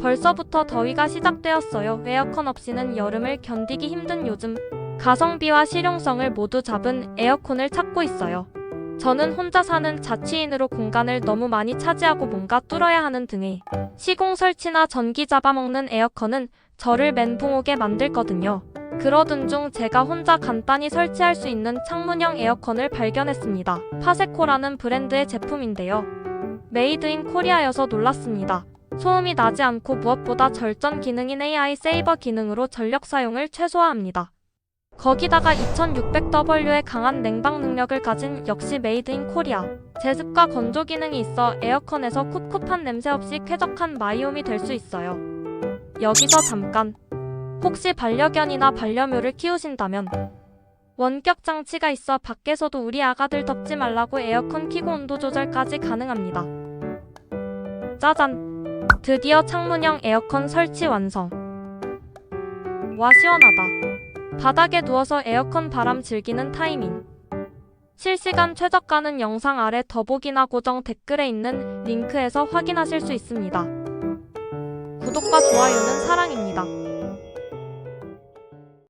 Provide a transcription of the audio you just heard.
벌써부터 더위가 시작되었어요. 에어컨 없이는 여름을 견디기 힘든 요즘. 가성비와 실용성을 모두 잡은 에어컨을 찾고 있어요. 저는 혼자 사는 자취인으로 공간을 너무 많이 차지하고 뭔가 뚫어야 하는 등의 시공 설치나 전기 잡아먹는 에어컨은 저를 멘붕 오게 만들거든요. 그러던 중 제가 혼자 간단히 설치할 수 있는 창문형 에어컨을 발견했습니다. 파세코라는 브랜드의 제품인데요. 메이드 인 코리아여서 놀랐습니다. 소음이 나지 않고 무엇보다 절전 기능인 AI 세이버 기능으로 전력 사용을 최소화합니다. 거기다가 2600W의 강한 냉방 능력을 가진 역시 메이드 인 코리아. 제습과 건조 기능이 있어 에어컨에서 꿉꿉한 냄새 없이 쾌적한 마이홈이 될 수 있어요. 여기서 잠깐. 혹시 반려견이나 반려묘를 키우신다면 원격 장치가 있어 밖에서도 우리 아가들 덥지 말라고 에어컨 키고 온도 조절까지 가능합니다. 짜잔! 드디어 창문형 에어컨 설치 완성. 와 시원하다. 바닥에 누워서 에어컨 바람 즐기는 타이밍. 실시간 최저가는 영상 아래 더보기나 고정 댓글에 있는 링크에서 확인하실 수 있습니다. 구독과 좋아요는 사랑입니다.